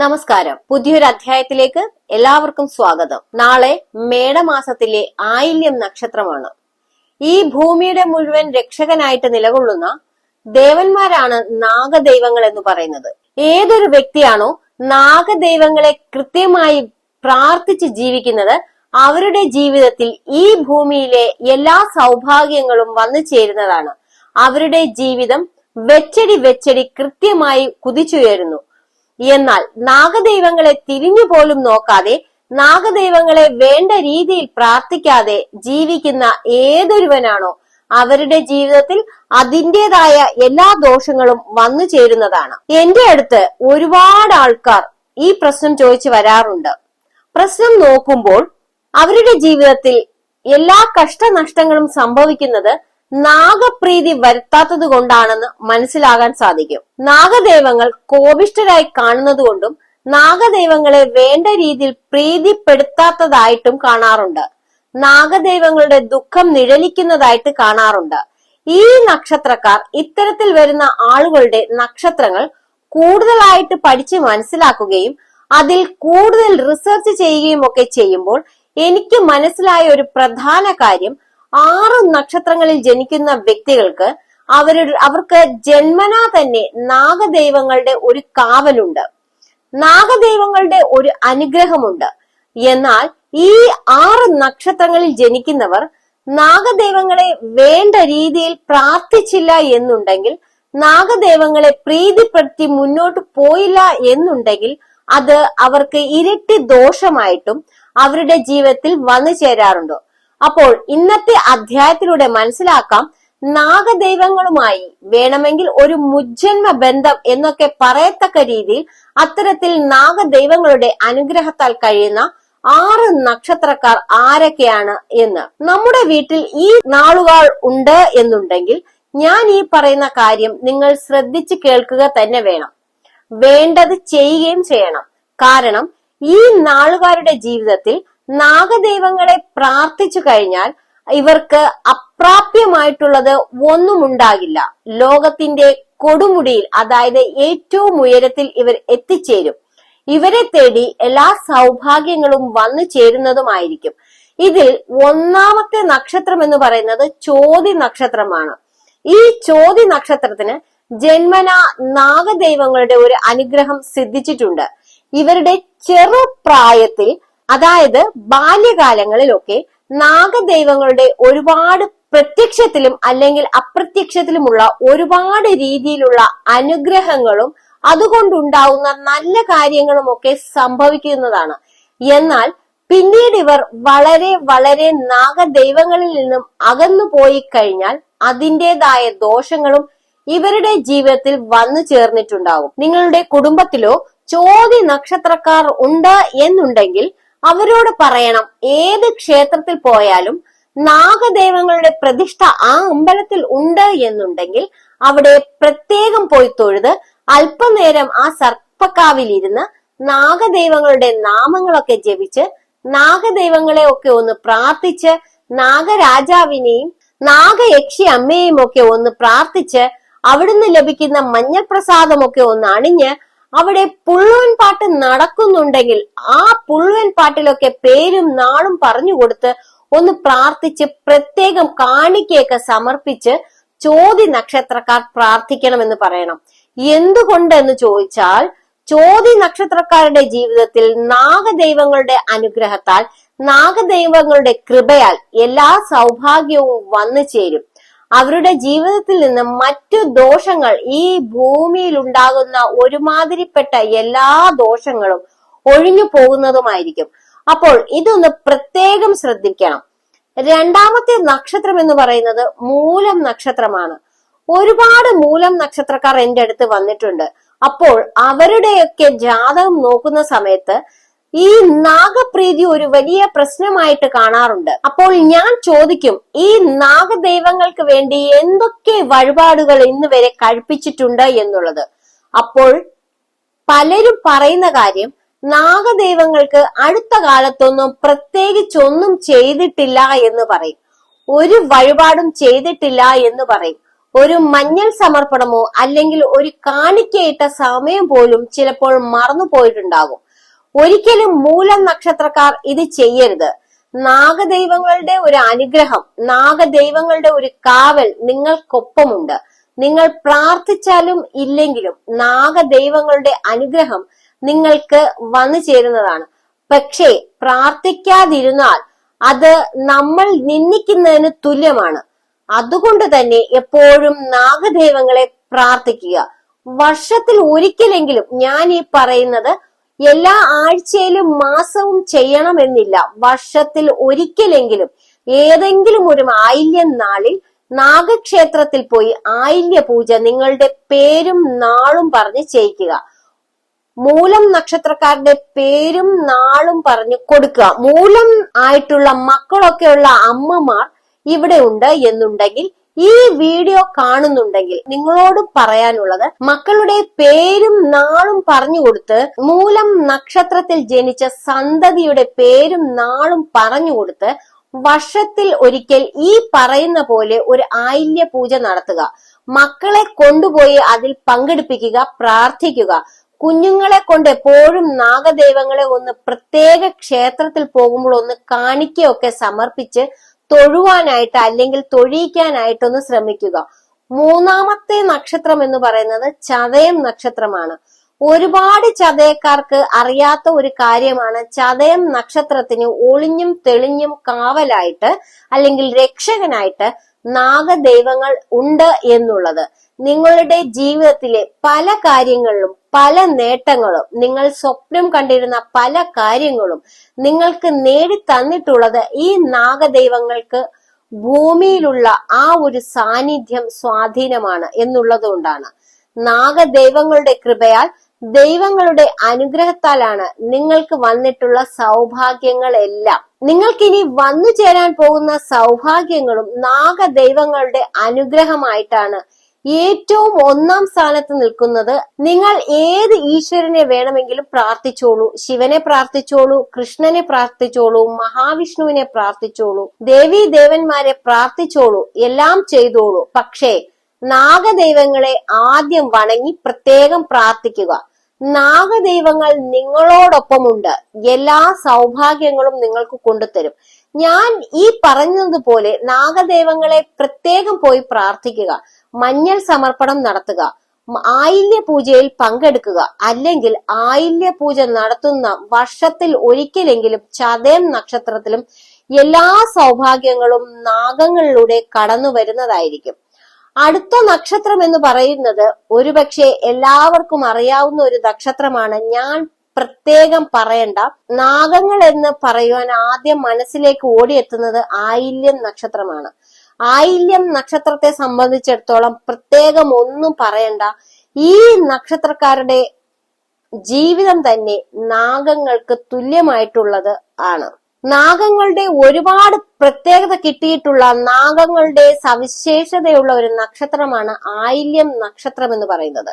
നമസ്കാരം. പുതിയൊരു അധ്യായത്തിലേക്ക് എല്ലാവർക്കും സ്വാഗതം. നാളെ മേടമാസത്തിലെ ആയില്യം നക്ഷത്രമാണ്. ഈ ഭൂമിയുടെ മുഴുവൻ രക്ഷകനായിട്ട് നിലകൊള്ളുന്ന ദേവന്മാരാണ് നാഗദൈവങ്ങൾ എന്ന് പറയുന്നത്. ഏതൊരു വ്യക്തിയാണോ നാഗദൈവങ്ങളെ കൃത്യമായി പ്രാർത്ഥിച്ച് ജീവിക്കുന്നത് അവരുടെ ജീവിതത്തിൽ ഈ ഭൂമിയിലെ എല്ലാ സൗഭാഗ്യങ്ങളും വന്നു ചേരുന്നതാണ്. അവരുടെ ജീവിതം വെച്ചടി വെച്ചടി കൃത്യമായി കുതിച്ചുയരുന്നു. എന്നാൽ നാഗദൈവങ്ങളെ തിരിഞ്ഞുപോലും നോക്കാതെ നാഗദൈവങ്ങളെ വേണ്ട രീതിയിൽ പ്രാർത്ഥിക്കാതെ ജീവിക്കുന്ന ഏതൊരുവനാണോ അവരുടെ ജീവിതത്തിൽ അതിന്റെതായ എല്ലാ ദോഷങ്ങളും വന്നു ചേരുന്നതാണ്. എന്റെ അടുത്ത് ഒരുപാട് ആൾക്കാർ ഈ പ്രശ്നം ചോദിച്ചു വരാറുണ്ട്. പ്രശ്നം നോക്കുമ്പോൾ അവരുടെ ജീവിതത്തിൽ എല്ലാ കഷ്ടനഷ്ടങ്ങളും സംഭവിക്കുന്നത് നാഗപ്രീതി വരുത്താത്തത് കൊണ്ടാണെന്ന് മനസ്സിലാകാൻ സാധിക്കും. നാഗദൈവങ്ങൾ കോപിഷ്ഠരായി കാണുന്നതുകൊണ്ടും നാഗദൈവങ്ങളെ വേണ്ട രീതിയിൽ പ്രീതിപ്പെടുത്താത്തതായിട്ടും കാണാറുണ്ട്. നാഗദൈവങ്ങളുടെ ദുഃഖം നിഴലിക്കുന്നതായിട്ട് കാണാറുണ്ട്. ഈ നക്ഷത്രക്കാർ ഇത്തരത്തിൽ വരുന്ന ആളുകളുടെ നക്ഷത്രങ്ങൾ കൂടുതലായിട്ട് പഠിച്ച് മനസ്സിലാക്കുകയും അതിൽ കൂടുതൽ റിസർച്ച് ചെയ്യുകയും ഒക്കെ ചെയ്യുമ്പോൾ എനിക്ക് മനസ്സിലായ ഒരു പ്രധാന കാര്യം ആറ് നക്ഷത്രങ്ങളിൽ ജനിക്കുന്ന വ്യക്തികൾക്ക് അവരുടെ അവർക്ക് ജന്മനാ തന്നെ നാഗദൈവങ്ങളുടെ ഒരു കാവലുണ്ട്. നാഗദൈവങ്ങളുടെ ഒരു അനുഗ്രഹമുണ്ട്. എന്നാൽ ഈ ആറ് നക്ഷത്രങ്ങളിൽ ജനിക്കുന്നവർ നാഗദൈവങ്ങളെ വേണ്ട രീതിയിൽ പ്രാർത്ഥിച്ചില്ല എന്നുണ്ടെങ്കിൽ നാഗദൈവങ്ങളെ പ്രീതിപ്പെടുത്തി മുന്നോട്ട് പോയില്ല എന്നുണ്ടെങ്കിൽ അത് അവർക്ക് ഇരട്ടി ദോഷമായിട്ടും അവരുടെ ജീവിതത്തിൽ വന്നു ചേരാറുണ്ട്. അപ്പോൾ ഇന്നത്തെ അധ്യായത്തിലൂടെ മനസ്സിലാക്കാം നാഗദൈവങ്ങളുമായി വേണമെങ്കിൽ ഒരു മുജ്ജന്മ ബന്ധം എന്നൊക്കെ പറയത്തക്ക രീതിയിൽ അത്തരത്തിൽ നാഗദൈവങ്ങളുടെ അനുഗ്രഹത്താൽ കഴിയുന്ന ആറ് നക്ഷത്രക്കാർ ആരൊക്കെയാണ് എന്ന്. നമ്മുടെ വീട്ടിൽ ഈ നാളുകൾ ഉണ്ട് എന്നുണ്ടെങ്കിൽ ഞാൻ ഈ പറയുന്ന കാര്യം നിങ്ങൾ ശ്രദ്ധിച്ചു കേൾക്കുക തന്നെ വേണം. വേണ്ടത് ചെയ്യുകയും ചെയ്യണം. കാരണം ഈ നാളുകാരുടെ ജീവിതത്തിൽ നാഗദൈവങ്ങളെ പ്രാർത്ഥിച്ചു കഴിഞ്ഞാൽ ഇവർക്ക് അപ്രാപ്യമായിട്ടുള്ളത് ഒന്നും ഉണ്ടാകില്ല. ലോകത്തിന്റെ കൊടുമുടിയിൽ അതായത് ഏറ്റവും ഉയരത്തിൽ ഇവർ എത്തിച്ചേരും. ഇവരെ തേടി എല്ലാ സൗഭാഗ്യങ്ങളും വന്നു ചേരുന്നതുമായിരിക്കും. ഇതിൽ ഒന്നാമത്തെ നക്ഷത്രം എന്ന് പറയുന്നത് ചോതി നക്ഷത്രമാണ്. ഈ ചോതി നക്ഷത്രത്തിന് ജന്മന നാഗദൈവങ്ങളുടെ ഒരു അനുഗ്രഹം സിദ്ധിച്ചിട്ടുണ്ട്. ഇവരുടെ ചെറുപ്രായത്തിൽ അതായത് ബാല്യകാലങ്ങളിലൊക്കെ നാഗദൈവങ്ങളുടെ ഒരുപാട് പ്രത്യക്ഷത്തിലും അല്ലെങ്കിൽ അപ്രത്യക്ഷത്തിലുമുള്ള ഒരുപാട് രീതിയിലുള്ള അനുഗ്രഹങ്ങളും അതുകൊണ്ടുണ്ടാവുന്ന നല്ല കാര്യങ്ങളും ഒക്കെ സംഭവിക്കുന്നതാണ്. എന്നാൽ പിന്നീട് ഇവർ വളരെ വളരെ നാഗദൈവങ്ങളിൽ നിന്നും അകന്നു പോയി കഴിഞ്ഞാൽ അതിന്റെതായ ദോഷങ്ങളും ഇവരുടെ ജീവിതത്തിൽ വന്നു ചേർന്നിട്ടുണ്ടാവും നിങ്ങളുടെ കുടുംബത്തിലോ ചോതി നക്ഷത്രക്കാർ ഉണ്ട് എന്നുണ്ടെങ്കിൽ അവരോട് പറയണം ഏത് ക്ഷേത്രത്തിൽ പോയാലും നാഗദേവങ്ങളുടെ പ്രതിഷ്ഠ ആ അമ്പലത്തിൽ ഉണ്ട് എന്നുണ്ടെങ്കിൽ അവിടെ പ്രത്യേകം പോയി തൊഴുത് അല്പനേരം ആ സർപ്പക്കാവിലിരുന്ന് നാഗദൈവങ്ങളുടെ നാമങ്ങളൊക്കെ ജപിച്ച് നാഗദൈവങ്ങളെ ഒക്കെ ഒന്ന് പ്രാർത്ഥിച്ച് നാഗരാജാവിനെയും നാഗയക്ഷി അമ്മയെയും ഒക്കെ ഒന്ന് പ്രാർത്ഥിച്ച് അവിടുന്ന് ലഭിക്കുന്ന മഞ്ഞൾ പ്രസാദമൊക്കെ ഒന്ന് അണിഞ്ഞ് അവിടെ പുള്ളുവൻ പാട്ട് നടക്കുന്നുണ്ടെങ്കിൽ ആ പുള്ളുവൻ പാട്ടിലൊക്കെ പേരും നാളും പറഞ്ഞു കൊടുത്ത് ഒന്ന് പ്രാർത്ഥിച്ച് പ്രത്യേകം കാണിക്കയൊക്കെ സമർപ്പിച്ച് ചോതി നക്ഷത്രക്കാർ പ്രാർത്ഥിക്കണമെന്ന് പറയണം. എന്തുകൊണ്ടെന്ന് ചോദിച്ചാൽ ചോതി നക്ഷത്രക്കാരുടെ ജീവിതത്തിൽ നാഗദൈവങ്ങളുടെ അനുഗ്രഹത്താൽ നാഗദൈവങ്ങളുടെ കൃപയാൽ എല്ലാ സൗഭാഗ്യവും വന്നു ചേരും. അവരുടെ ജീവിതത്തിൽ നിന്ന് മറ്റു ദോഷങ്ങൾ ഈ ഭൂമിയിൽ ഉണ്ടാകുന്ന ഒരുമാതിരിപ്പെട്ട എല്ലാ ദോഷങ്ങളും ഒഴിഞ്ഞു പോകുന്നതുമായിരിക്കും. അപ്പോൾ ഇതൊന്ന് പ്രത്യേകം ശ്രദ്ധിക്കണം. രണ്ടാമത്തെ നക്ഷത്രം എന്ന് പറയുന്നത് മൂലം നക്ഷത്രമാണ്. ഒരുപാട് മൂലം നക്ഷത്രക്കാർ എന്റെ അടുത്ത് വന്നിട്ടുണ്ട്. അപ്പോൾ അവരുടെയൊക്കെ ജാതകം നോക്കുന്ന സമയത്ത് ഈ നാഗപ്രീതി ഒരു വലിയ പ്രശ്നമായിട്ട് കാണാറുണ്ട്. അപ്പോൾ ഞാൻ ചോദിക്കും ഈ നാഗദൈവങ്ങൾക്ക് വേണ്ടി എന്തൊക്കെ വഴിപാടുകൾ ഇന്ന് വരെ കഴിപ്പിച്ചിട്ടുണ്ട് എന്നുള്ളത്? അപ്പോൾ പലരും പറയുന്ന കാര്യം നാഗദൈവങ്ങൾക്ക് അടുത്ത കാലത്തൊന്നും പ്രത്യേകിച്ചൊന്നും ചെയ്തിട്ടില്ല എന്ന് പറയും. ഒരു വഴിപാടും ചെയ്തിട്ടില്ല എന്ന് പറയും. ഒരു മഞ്ഞൾ സമർപ്പണമോ അല്ലെങ്കിൽ ഒരു കാണിക്കയിട്ട സമയം പോലും ചിലപ്പോൾ മറന്നു പോയിട്ടുണ്ടാകും ഒരിക്കലും മൂലം നക്ഷത്രക്കാർ ഇത് ചെയ്യരുത്. നാഗദൈവങ്ങളുടെ ഒരു അനുഗ്രഹം നാഗദൈവങ്ങളുടെ ഒരു കാവൽ നിങ്ങൾക്കൊപ്പമുണ്ട്. നിങ്ങൾ പ്രാർത്ഥിച്ചാലും ഇല്ലെങ്കിലും നാഗദൈവങ്ങളുടെ അനുഗ്രഹം നിങ്ങൾക്ക് വന്നു ചേരുന്നതാണ്. പക്ഷേ പ്രാർത്ഥിക്കാതിരുന്നാൽ അത് നമ്മൾ നിന്ദിക്കുന്നതിന് തുല്യമാണ്. അതുകൊണ്ട് തന്നെ എപ്പോഴും നാഗദൈവങ്ങളെ പ്രാർത്ഥിക്കുക. വർഷത്തിൽ ഒരിക്കലെങ്കിലും ഞാൻ ഈ പറയുന്നത് എല്ലാ ആഴ്ചയിലും മാസവും ചെയ്യണമെന്നില്ല. വർഷത്തിൽ ഒരിക്കലെങ്കിലും ഏതെങ്കിലും ഒരു ആയില്യം നാളിൽ നാഗക്ഷേത്രത്തിൽ പോയി ആയില്യ പൂജ നിങ്ങളുടെ പേരും നാളും പറഞ്ഞ് ചെയ്യിക്കുക. മൂലം നക്ഷത്രക്കാരുടെ പേരും നാളും പറഞ്ഞ് കൊടുക്കുക. മൂലം ആയിട്ടുള്ള മക്കളൊക്കെയുള്ള അമ്മമാർ ഇവിടെ ഉണ്ട് എന്നുണ്ടെങ്കിൽ ഈ വീഡിയോ കാണുന്നുണ്ടെങ്കിൽ നിങ്ങളോട് പറയാനുള്ളത് മക്കളുടെ പേരും നാളും പറഞ്ഞു കൊടുത്ത് മൂലം നക്ഷത്രത്തിൽ ജനിച്ച സന്തതിയുടെ പേരും നാളും പറഞ്ഞു കൊടുത്ത് വർഷത്തിൽ ഒരിക്കൽ ഈ പറയുന്ന പോലെ ഒരു ആയില്യ പൂജ നടത്തുക. മക്കളെ കൊണ്ടുപോയി അതിൽ പങ്കെടുപ്പിക്കുക പ്രാർത്ഥിക്കുക. കുഞ്ഞുങ്ങളെ കൊണ്ട് എപ്പോഴും നാഗദൈവങ്ങളെ ഒന്ന് പ്രത്യേക ക്ഷേത്രത്തിൽ പോകുമ്പോൾ ഒന്ന് കാണിക്കയൊക്കെ സമർപ്പിച്ച് തൊഴുവാനായിട്ട് അല്ലെങ്കിൽ തൊഴിയിക്കാനായിട്ടൊന്ന് ശ്രമിക്കുക. മൂന്നാമത്തെ നക്ഷത്രം എന്ന് പറയുന്നത് ചതയം നക്ഷത്രമാണ്. ഒരുപാട് ചതയക്കാർക്ക് അറിയാത്ത ഒരു കാര്യമാണ് ചതയം നക്ഷത്രത്തിന് ഒളിഞ്ഞും തെളിഞ്ഞും കാവലായിട്ട് അല്ലെങ്കിൽ രക്ഷകനായിട്ട് നാഗദൈവങ്ങൾ ഉണ്ട് എന്നുള്ളത്. നിങ്ങളുടെ ജീവിതത്തിലെ പല കാര്യങ്ങളിലും പല നേട്ടങ്ങളും നിങ്ങൾ സ്വപ്നം കണ്ടിരുന്ന പല കാര്യങ്ങളും നിങ്ങൾക്ക് നേടി തന്നിട്ടുള്ളത് ഈ നാഗദൈവങ്ങൾക്ക് ഭൂമിയിലുള്ള ആ ഒരു സാന്നിധ്യം സ്വാധീനമാണ് എന്നുള്ളതുകൊണ്ടാണ് നാഗദൈവങ്ങളുടെ കൃപയാൽ ദൈവങ്ങളുടെ അനുഗ്രഹത്താലാണ് നിങ്ങൾക്ക് വന്നിട്ടുള്ള സൗഭാഗ്യങ്ങളെല്ലാം. നിങ്ങൾക്കിനി വന്നു ചേരാൻ പോകുന്ന സൗഭാഗ്യങ്ങളും നാഗ ദൈവങ്ങളുടെ അനുഗ്രഹമായിട്ടാണ് ഏറ്റവും ഒന്നാം സ്ഥാനത്ത് നിൽക്കുന്നത്. നിങ്ങൾ ഏത് ഈശ്വരനെ വേണമെങ്കിലും പ്രാർത്ഥിച്ചോളൂ. ശിവനെ പ്രാർത്ഥിച്ചോളൂ കൃഷ്ണനെ പ്രാർത്ഥിച്ചോളൂ മഹാവിഷ്ണുവിനെ പ്രാർത്ഥിച്ചോളൂ ദേവീ ദേവന്മാരെ പ്രാർത്ഥിച്ചോളൂ എല്ലാം ചെയ്തോളൂ. പക്ഷേ നാഗദൈവങ്ങളെ ആദ്യം വണങ്ങി പ്രത്യേകം പ്രാർത്ഥിക്കുക. നാഗദൈവങ്ങൾ നിങ്ങളോടൊപ്പമുണ്ട്. എല്ലാ സൗഭാഗ്യങ്ങളും നിങ്ങൾക്ക് കൊണ്ടുതരും. ഞാൻ ഈ പറഞ്ഞതുപോലെ നാഗദൈവങ്ങളെ പ്രത്യേകം പോയി പ്രാർത്ഥിക്കുക. മഞ്ഞൾ സമർപ്പണം നടത്തുക. ആയില്യ പൂജയിൽ പങ്കെടുക്കുക. അല്ലെങ്കിൽ ആയില്യ പൂജ നടത്തുന്ന വർഷത്തിൽ ഒരിക്കലെങ്കിലും ചതയം നക്ഷത്രത്തിലും എല്ലാ സൗഭാഗ്യങ്ങളും നാഗങ്ങളിലൂടെ കടന്നു വരുന്നതായിരിക്കും അടുത്ത നക്ഷത്രം എന്ന് പറയുന്നത് ഒരുപക്ഷെ എല്ലാവർക്കും അറിയാവുന്ന ഒരു നക്ഷത്രമാണ്. ഞാൻ പ്രത്യേകം പറയണ്ട. നാഗങ്ങൾ എന്ന് പറയുവാൻ ആദ്യം മനസ്സിലേക്ക് ഓടിയെത്തുന്നത് ആയില്യം നക്ഷത്രമാണ്. ആയില്യം നക്ഷത്രത്തെ സംബന്ധിച്ചിടത്തോളം പ്രത്യേകം ഒന്നും പറയണ്ട. ഈ നക്ഷത്രക്കാരുടെ ജീവിതം തന്നെ നാഗങ്ങൾക്ക് തുല്യമായിട്ടുള്ളത് ആണ്. നാഗങ്ങളുടെ ഒരുപാട് പ്രത്യേകത കിട്ടിയിട്ടുള്ള നാഗങ്ങളുടെ സവിശേഷതയുള്ള ഒരു നക്ഷത്രമാണ് ആയില്യം നക്ഷത്രം എന്ന് പറയുന്നത്.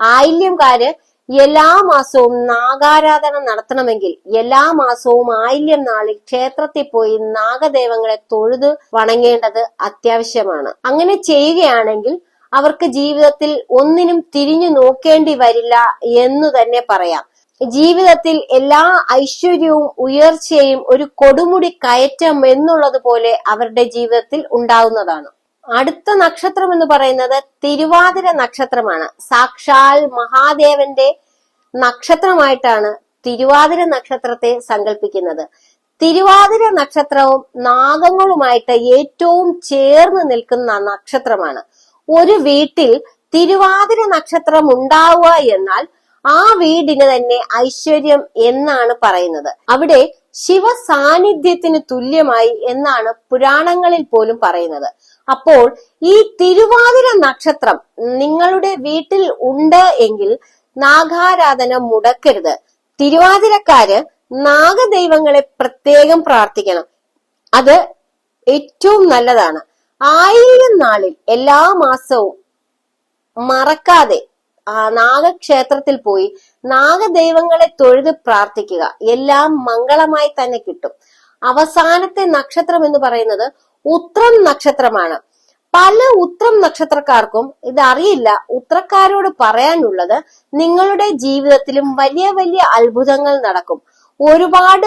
ആയില്യംകാര് എല്ലാ മാസവും നാഗാരാധന നടത്തണമെങ്കിൽ എല്ലാ മാസവും ആയില്യം നാളിൽ ക്ഷേത്രത്തിൽ പോയി നാഗദേവങ്ങളെ തൊഴുത് വണങ്ങേണ്ടത് അത്യാവശ്യമാണ്. അങ്ങനെ ചെയ്യുകയാണെങ്കിൽ അവർക്ക് ജീവിതത്തിൽ ഒന്നിനും തിരിഞ്ഞു നോക്കേണ്ടി വരില്ല എന്ന് തന്നെ പറയാം. ജീവിതത്തിൽ എല്ലാ ഐശ്വര്യവും ഉയർച്ചയും ഒരു കൊടുമുടി കയറ്റം എന്നുള്ളത് പോലെ അവരുടെ ജീവിതത്തിൽ ഉണ്ടാവുന്നതാണ്. അടുത്ത നക്ഷത്രം എന്ന് പറയുന്നത് തിരുവാതിര നക്ഷത്രമാണ്. സാക്ഷാൽ മഹാദേവന്റെ നക്ഷത്രമായിട്ടാണ് തിരുവാതിര നക്ഷത്രത്തെ സങ്കല്പിക്കുന്നത് തിരുവാതിര നക്ഷത്രവും നാഗങ്ങളുമായിട്ട് ഏറ്റവും ചേർന്ന് നിൽക്കുന്ന നക്ഷത്രമാണ്. ഒരു വീട്ടിൽ തിരുവാതിര നക്ഷത്രം ഉണ്ടാവുക എന്നാൽ ആ വീടിന് തന്നെ ഐശ്വര്യം എന്നാണ് പറയുന്നത്. അവിടെ ശിവ സാന്നിധ്യത്തിന് തുല്യമായി എന്നാണ് പുരാണങ്ങളിൽ പോലും പറയുന്നത്. അപ്പോൾ ഈ തിരുവാതിര നക്ഷത്രം നിങ്ങളുടെ വീട്ടിൽ ഉണ്ട് എങ്കിൽ നാഗാരാധന മുടക്കരുത്. തിരുവാതിരക്കാര് നാഗദൈവങ്ങളെ പ്രത്യേകം പ്രാർത്ഥിക്കണം. അത് ഏറ്റവും നല്ലതാണ്. ആയിരം നാളിൽ എല്ലാ മാസവും മറക്കാതെ നാഗക്ഷേത്രത്തിൽ പോയി നാഗദൈവങ്ങളെ തൊഴുത് പ്രാർത്ഥിക്കുക. എല്ലാം മംഗളമായി തന്നെ കിട്ടും. അവസാനത്തെ നക്ഷത്രം എന്ന് പറയുന്നത് ഉത്രം നക്ഷത്രമാണ്. പല ഉത്രം നക്ഷത്രക്കാർക്കും ഇതറിയില്ല ഉത്രക്കാരോട് പറയാനുള്ളത് നിങ്ങളുടെ ജീവിതത്തിലും വലിയ വലിയ അത്ഭുതങ്ങൾ നടക്കും. ഒരുപാട്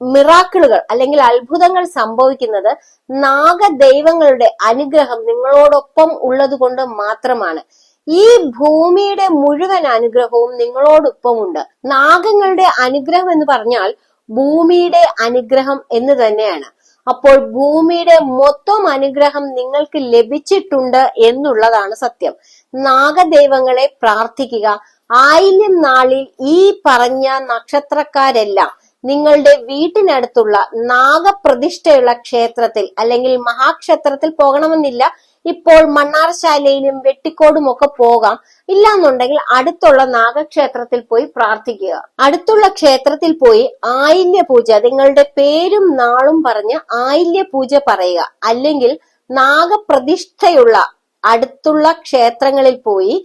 മിറാക്കിളുകൾ അല്ലെങ്കിൽ അത്ഭുതങ്ങൾ സംഭവിക്കുന്നത് നാഗദൈവങ്ങളുടെ അനുഗ്രഹം നിങ്ങളോടൊപ്പം ഉള്ളത് കൊണ്ട് മാത്രമാണ്. ഈ ഭൂമിയുടെ മുഴുവൻ അനുഗ്രഹവും നിങ്ങളോടൊപ്പമുണ്ട്. നാഗങ്ങളുടെ അനുഗ്രഹം എന്ന് പറഞ്ഞാൽ ഭൂമിയുടെ അനുഗ്രഹം എന്ന് തന്നെയാണ്. അപ്പോൾ ഭൂമിയുടെ മൊത്തം അനുഗ്രഹം നിങ്ങൾക്ക് ലഭിച്ചിട്ടുണ്ട് എന്നുള്ളതാണ് സത്യം. നാഗദൈവങ്ങളെ പ്രാർത്ഥിക്കുക. ആയില്യം നാളിൽ ഈ പറഞ്ഞ നക്ഷത്രക്കാരെല്ലാം നിങ്ങളുടെ വീട്ടിനടുത്തുള്ള നാഗപ്രതിഷ്ഠയുള്ള ക്ഷേത്രത്തിൽ അല്ലെങ്കിൽ മഹാക്ഷേത്രത്തിൽ പോകണമെന്നില്ല. ഇപ്പോൾ മണ്ണാർശാലയിലും വെട്ടിക്കോടും ഒക്കെ പോകാം. ഇല്ലാന്നുണ്ടെങ്കിൽ അടുത്തുള്ള നാഗക്ഷേത്രത്തിൽ പോയി പ്രാർത്ഥിക്കുക. അടുത്തുള്ള ക്ഷേത്രത്തിൽ പോയി ആയില്യ പൂജ നിങ്ങളുടെ പേരും നാളും പറഞ്ഞ് ആയില്യ പൂജ പറയുക. അല്ലെങ്കിൽ നാഗപ്രതിഷ്ഠയുള്ള അടുത്തുള്ള ക്ഷേത്രങ്ങളിൽ പോയി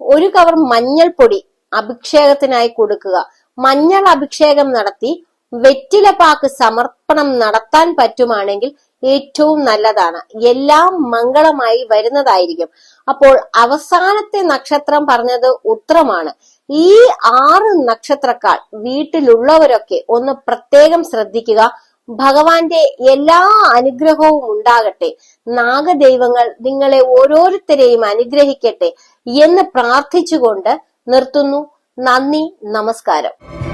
ഒരു കവർ മഞ്ഞൾപ്പൊടി അഭിഷേകത്തിനായി കൊടുക്കുക. മഞ്ഞൾ അഭിഷേകം നടത്തി വെറ്റിലപ്പാക്ക് സമർപ്പണം നടത്താൻ പറ്റുമാണെങ്കിൽ ഏറ്റവും നല്ലതാണ്. എല്ലാം മംഗളമായി വരുന്നതായിരിക്കും. അപ്പോൾ അവസാനത്തെ നക്ഷത്രം പറഞ്ഞത് ഉത്രമാണ്. ഈ ആറ് നക്ഷത്രക്കാർ വീട്ടിലുള്ളവരൊക്കെ ഒന്ന് പ്രത്യേകം ശ്രദ്ധിക്കുക. ഭഗവാന്റെ എല്ലാ അനുഗ്രഹവും ഉണ്ടാകട്ടെ. നാഗദൈവങ്ങൾ നിങ്ങളെ ഓരോരുത്തരെയും അനുഗ്രഹിക്കട്ടെ എന്ന് പ്രാർത്ഥിച്ചുകൊണ്ട് നിർത്തുന്നു. നന്ദി നമസ്കാരം.